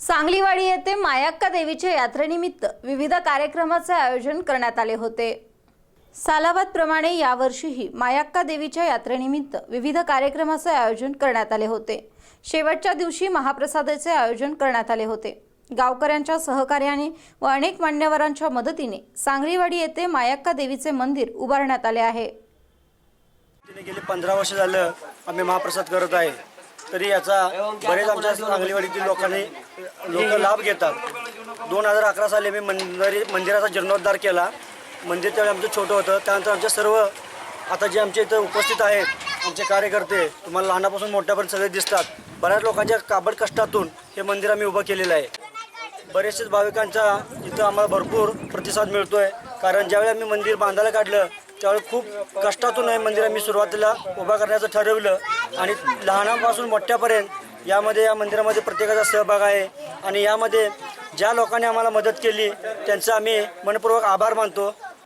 सांगलीवाडी येथे मायाक्का देवीच्या यात्रेनिमित्त विविध कार्यक्रमाचे आयोजन करण्यात आले होते. सालाबादप्रमाणे यावर्षीही मायाक्का देवीच्या यात्रेनिमित्त विविध कार्यक्रमाचे आयोजन करण्यात आले होते. शेवटच्या दिवशी महाप्रसादाचे आयोजन करण्यात आले होते. गावकऱ्यांच्या सहकार्याने व अनेक मान्यवरांच्या मदतीने सांगलीवाडी येथे मायाक्का देवीचे मंदिर उभारण्यात आले आहे. गेले पंधरा वर्ष झालं आम्ही महाप्रसाद करत आहे. तरी याचा बरेच आमच्या सांगलीवाडीतील लोकांनी लोक लाभ घेतात. दोन हजार अकरा साली मी मंदिरी मंदिराचा जीर्णोद्धार केला. मंदिर त्यावेळी आमचं छोटं होतं. त्यानंतर आमच्या सर्व आता जे आमच्या इथं उपस्थित आहेत आमचे कार्यकर्ते तुम्हाला लहानापासून मोठ्यापर्यंत सगळे दिसतात. बऱ्याच लोकांच्या काबड कष्टातून हे मंदिर आम्ही उभं केलेलं आहे. बरेचसेच भाविकांचा इथं आम्हाला भरपूर प्रतिसाद मिळतोय. कारण ज्यावेळी आम्ही मंदिर बांधायला काढलं त्यावेळी खूप कष्टातून हे मंदिर आम्ही सुरुवातीला उभा करण्याचं ठरवलं. आणि लहानापासून मोठ्यापर्यंत यामध्ये या मंदिरामध्ये प्रत्येकाचा सहभाग आहे. आणि यामध्ये ज्या लोकांनी आम्हाला मदत केली त्यांचा आम्ही मनपूर्वक आभार मानतो.